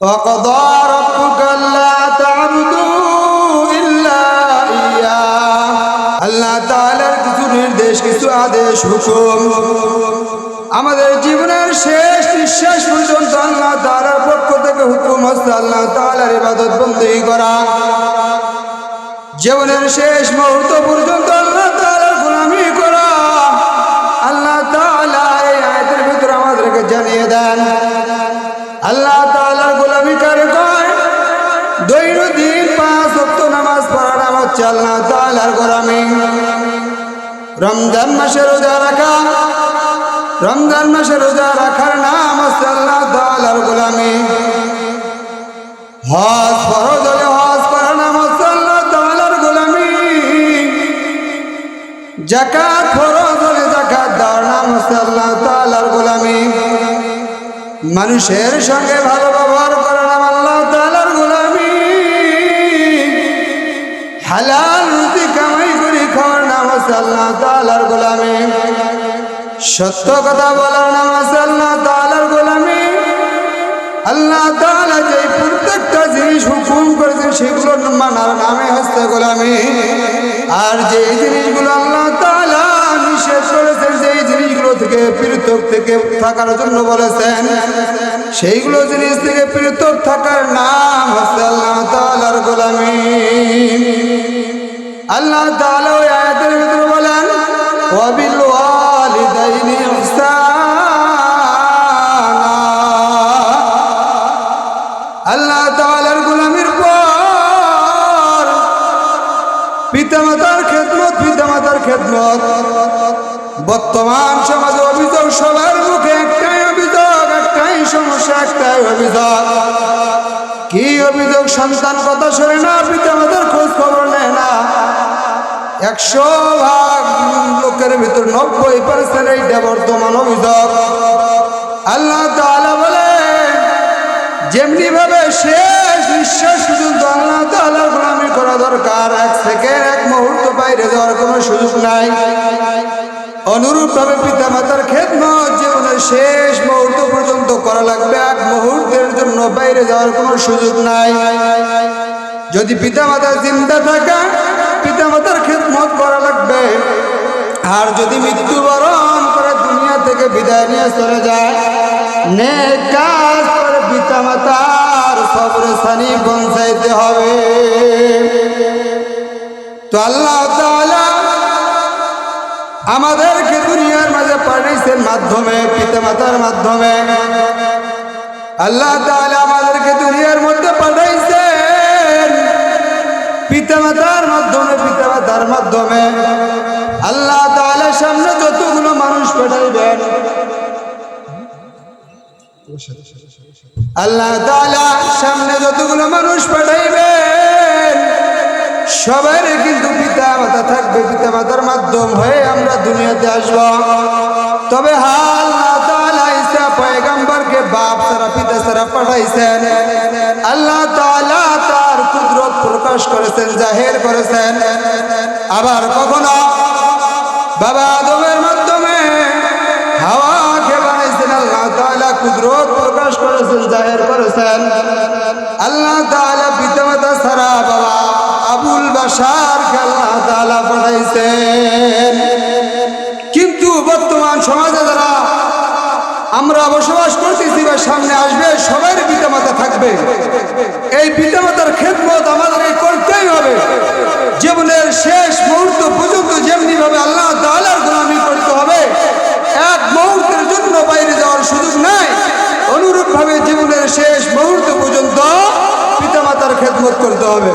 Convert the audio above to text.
وقضى ربك ألا تعبدوا إلا إياه আল্লাহ তাআলার কিছু নির্দেশ কিছু আদেশ হুকুম আমাদের জীবনের শেষ নিঃশ্বাস পর্যন্ত আল্লাহ তাআলার পক্ষ থেকে হুকুম হচ্ছে আল্লাহ তাআলার ইবাদত বন্দী করা জীবনের শেষ মুহূর্ত পর্যন্ত রমজান মাসে রোজা রাখা, রমজান মাসে রোজা রাখার নাম তাআলার গোলামি। হজ ফরজ হজ করার নাম গোলামি। জাকাত জাকাত দেওয়ার নাম গোলামি। মানুষের সঙ্গে ভালো আল্লাহ সত্য কথা বলার আল্লাহ তাআলার গোলামি। আল্লাহ তাআলা যে প্রত্যেকটা জিনিস হুকুম করেছেন সেগুলো মানার নামে হস্তে গোলামি। আর যে জিনিসগুলো আল্লাহ তাআলা নিষেধ করেছেন সেই জিনিসগুলো থেকে পৃথক থেকে থাকার জন্য বলেছেন সেইগুলো জিনিস থেকে পৃথক থাকার নাম হচ্ছে আল্লাহ তাআলার গোলামি। আল্লাহ আয়াতের ভিতরে বলেন আল্লাহ পিতামাতার পিতামাতার বর্তমান সমাজে অভিযোগ, সবার মুখে একটাই সমস্যা একটাই অভিযোগ কি অভিযোগ সন্তান কথা শোনে না পিতামাতার খোঁজ খবর নেয় না একশো ভাগ লোকের ভিতর নব্বই পার্সেন্ট এইটা বর্তমান অভিযোগ আল্লাহ তাআলা বলে যেমনি ভাবে শেষ নিঃশ্বাস পর্যন্ত আল্লাহ তাআলার গোলামি করা দরকার এক সেকেন্ড এক মুহূর্ত বাইরে যাওয়ার কোনো সুযোগ নাই অনুরূপ ভাবে পিতা মাতার খেদমত জীবনের শেষ বাইরে যাওয়ার কোনো সুযোগ নাই। যদি পিতা মাতা চিন্তা থাকে পিতা মাতার খেদমত করা লাগবে। আর যদি মৃত্যুবরণ করে দুনিয়া থেকে বিদায় নিয়ে চলে যায়, নেক কাজ করে পিতা মাতার সবরে সানি পৌঁছাইতে হবে। তো আল্লাহ আমাদেরকে দুনিয়ার মাঝে পাঠিয়েছেন মাধ্যমে, পিতামাতার মাধ্যমে। আল্লাহ তাআলা আমাদেরকে দুনিয়ার মধ্যে পাঠাইছেন। পিতামাতার মাধ্যমে পিতামাতার মাধ্যমে। আল্লাহ তাআলা সামনে যতগুলো মানুষ পাঠাইবেন। আল্লাহ তাআলা সামনে যতগুলো মানুষ পাঠাইবেন সবার কিন্তু পিতা মাতা থাকবে। পিতা মাতার মাধ্যম হয়ে আমরা দুনিয়াতে আসব। তবে সারা আল্লাহ তার কুদরত প্রকাশ করেছেন, জাহির করেছেন। আবার কখনো বাবা আদমের মাধ্যমে হাওয়াকে বানাইছেন, আল্লাহ তাআলা কুদরত প্রকাশ করেছেন, জাহির করেছেন। আল্লাহ তাআলা পিতামাতা সারা বাবা আবুল বাশারকে আল্লাহ তাআলা পাঠাইছেন কিন্তু বর্তমান সমাজে যারা আমরা বসবাস করতেছি বা সামনে আসবে সবার পিতামাতা থাকবে। এই পিতামাতার খেদমত আমাদেরকে করতেই হবে। জীবনের শেষ মুহূর্ত পর্যন্ত যেমনি ভাবে আল্লাহ তাআলার গোলামি করতে হবে, এক মুহূর্তের জন্য বাইরে যাওয়ার সুযোগ নাই। অনুরূপ ভাবে জীবনের শেষ মুহূর্ত পর্যন্ত পিতামাতার খেদমত করতে হবে।